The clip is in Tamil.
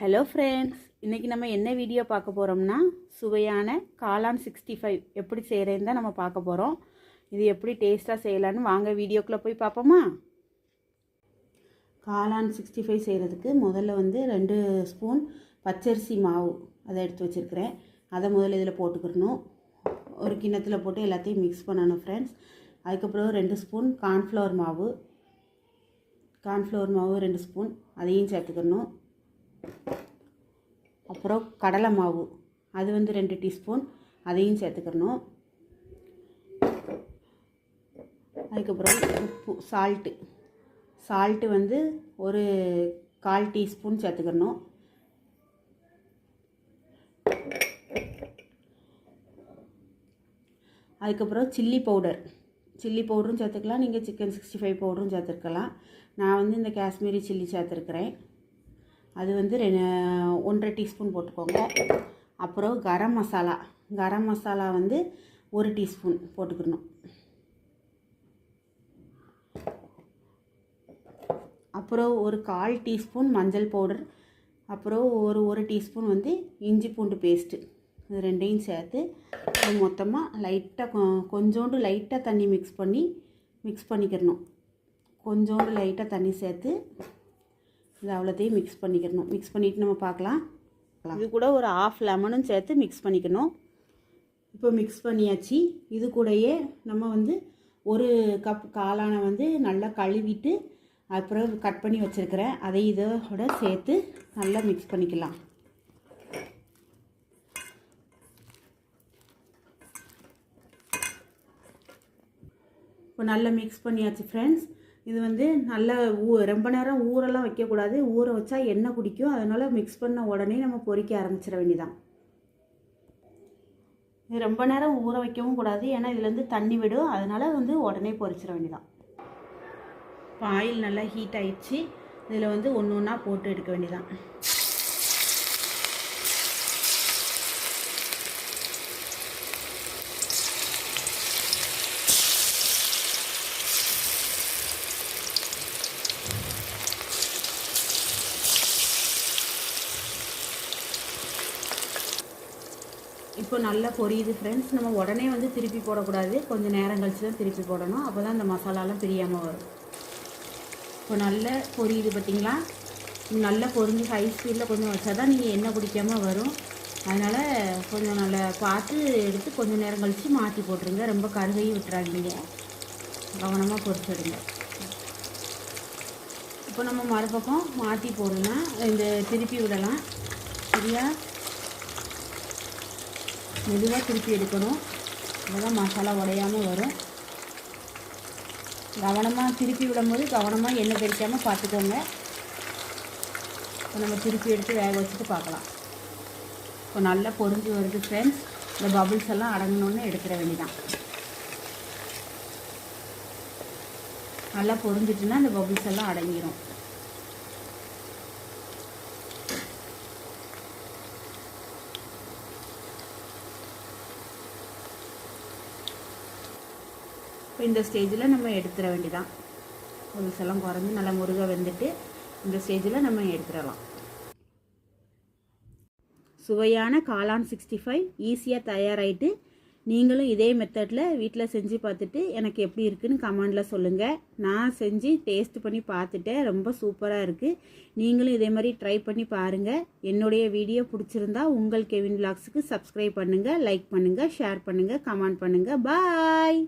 ஹலோ ஃப்ரெண்ட்ஸ் இன்றைக்கி நம்ம என்ன வீடியோ பார்க்க போகிறோம்னா சுவையான காளான் சிக்ஸ்டி ஃபைவ் எப்படி செய்கிறேன்னு தான் நம்ம பார்க்க போகிறோம் இது எப்படி டேஸ்ட்டாக செய்யலான்னு வாங்க வீடியோக்குள்ளே போய் பார்ப்போமா? காளான் சிக்ஸ்டி ஃபைவ் செய்கிறதுக்கு முதல்ல வந்து ரெண்டு ஸ்பூன் பச்சரிசி மாவு அதை எடுத்து வச்சுருக்கிறேன். அதை முதல்ல இதில் போட்டுக்கிறணும் ஒரு கிண்ணத்தில் போட்டு எல்லாத்தையும் மிக்ஸ் பண்ணணும் ஃப்ரெண்ட்ஸ் அதுக்கப்புறம் ரெண்டு ஸ்பூன் கார்ன்ஃப்ளவர் மாவு. கார்ன்ஃப்ளவர் மாவு ரெண்டு ஸ்பூன். அதையும் சேர்த்துக்கணும். அப்புறம் கடலை மாவு. அது வந்து ரெண்டு டீஸ்பூன். அதையும் சேர்த்துக்கணும். அதுக்கப்புறம் உப்பு சால்ட்டு சால்ட்டு வந்து ஒரு கால் டீஸ்பூன் சேர்த்துக்கணும். அதுக்கப்புறம் சில்லி பவுடர் சில்லி பவுடரும் சேர்த்துக்கலாம். நீங்கள் சிக்கன் சிக்ஸ்டி ஃபைவ் பவுடரும் சேர்த்துருக்கலாம். நான் வந்து இந்த காஷ்மீரி சில்லி சேர்த்துருக்குறேன். அது வந்து ரெ ஒன்றரை டீஸ்பூன் போட்டுக்கோங்க. அப்புறம் கரம் மசாலா. கரம் மசாலா வந்து ஒரு டீஸ்பூன் போட்டுக்கணும். அப்புறம் ஒரு கால் டீஸ்பூன் மஞ்சள் பவுடர். அப்புறம் ஒரு ஒரு டீஸ்பூன் வந்து இஞ்சி பூண்டு பேஸ்ட்டு. இது ரெண்டையும் சேர்த்து அது மொத்தமாக லைட்டாக கொஞ்சோண்டு லைட்டாக தண்ணி மிக்ஸ் பண்ணி மிக்ஸ் பண்ணிக்கிறணும். கொஞ்சோண்டு லைட்டாக தண்ணி சேர்த்து இது அவ்வளோத்தையும் மிக்ஸ் பண்ணிக்கணும். மிக்ஸ் பண்ணிவிட்டு நம்ம பார்க்கலாம். இது கூட ஒரு ஆஃப் லெமனும் சேர்த்து மிக்ஸ் பண்ணிக்கணும். இப்போ மிக்ஸ் பண்ணியாச்சு. இது கூடயே நம்ம வந்து ஒரு கப் காளானை வந்து நல்லா கழுவிட்டு அப்புறம் கட் பண்ணி வச்சுருக்கிறேன். அதை இதோட சேர்த்து நல்லா மிக்ஸ் பண்ணிக்கலாம். இப்போ நல்லா மிக்ஸ் பண்ணியாச்சு ஃப்ரெண்ட்ஸ் இது வந்து நல்லா ஊ ரொம்ப நேரம் ஊரெல்லாம் வைக்கக்கூடாது. ஊற வச்சா எண்ணெய் குடிக்கும். அதனால் மிக்ஸ் பண்ண உடனே நம்ம பொரிக்க ஆரம்பிச்சிட வேண்டியதான் இது ரொம்ப நேரம் ஊற வைக்கவும் கூடாது. ஏன்னா இதுலேருந்து தண்ணி விடும். அதனால் வந்து உடனே பொறிச்சிட வேண்டியதான் இப்போ ஆயில் நல்லா ஹீட் ஆயிடுச்சு. இதில் வந்து ஒன்று ஒன்றா போட்டு எடுக்க வேண்டியதான் இப்போ நல்லா பொரியுது ஃப்ரெண்ட்ஸ் நம்ம உடனே வந்து திருப்பி போடக்கூடாது. கொஞ்சம் நேரம் கழித்து தான் திருப்பி போடணும். அப்போ தான் அந்த மசாலாலாம் பிரியாமல் வரும். இப்போ நல்லா பொரியுது பார்த்தீங்களா நல்லா பொரிஞ்சு ஹை ஸ்பீடில் கொஞ்சம் வச்சா தான் நீங்கள் எண்ணெய் குடிக்காமல் வரும். அதனால் கொஞ்சம் நல்லா பார்த்து எடுத்து கொஞ்சம் நேரம் கழித்து மாற்றி போட்டுருங்க. ரொம்ப கருகையும் விட்டுறாதீங்க. கவனமாக பொரிச்சிடுங்க இப்போ நம்ம மறுபக்கம் மாற்றி போடலாம் இந்த திருப்பி விடலாம். சரியா? மெதுவாக திருப்பி எடுக்கணும். அப்போ மசாலா உடையாமல் வரும். கவனமாக திருப்பி விடும்போது கவனமாக எண்ணெய் தெரிக்காமல் பார்த்துக்கோங்க. இப்போ நம்ம திருப்பி எடுத்து வேக வச்சுட்டு பார்க்கலாம். இப்போ நல்லா பொரிஞ்சு வருது ஃப்ரெண்ட்ஸ் இந்த பபுள்ஸ் எல்லாம் அடங்கணுன்னு எடுத்துட வேண்டிதான் நல்லா பொறிஞ்சிட்டுன்னா இந்த பபுள்ஸ் எல்லாம் அடங்கிடும் இப்போ இந்த ஸ்டேஜில் நம்ம எடுத்துட வேண்டிதான் பபுள்ஸ் எல்லாம் குறைஞ்சி நல்லா முருக வெந்துட்டு இந்த ஸ்டேஜில் நம்ம எடுத்துடலாம். சுவையான காளான் சிக்ஸ்டி ஃபைவ் ஈஸியாக தயாராகிட்டு நீங்களும் இதே மெத்தடில் வீட்டில் செஞ்சு பார்த்துட்டு எனக்கு எப்படி இருக்குதுன்னு கமெண்டில் சொல்லுங்கள் நான் செஞ்சு டேஸ்ட் பண்ணி பார்த்துட்டேன். ரொம்ப சூப்பராக இருக்குது நீங்களும் இதே மாதிரி ட்ரை பண்ணி பாருங்கள் என்னுடைய வீடியோ பிடிச்சிருந்தா உங்கள் கெவின் விலாக்ஸுக்கு சப்ஸ்கிரைப் பண்ணுங்கள் லைக் பண்ணுங்கள் ஷேர் பண்ணுங்கள் கமெண்ட் பண்ணுங்கள் பாய்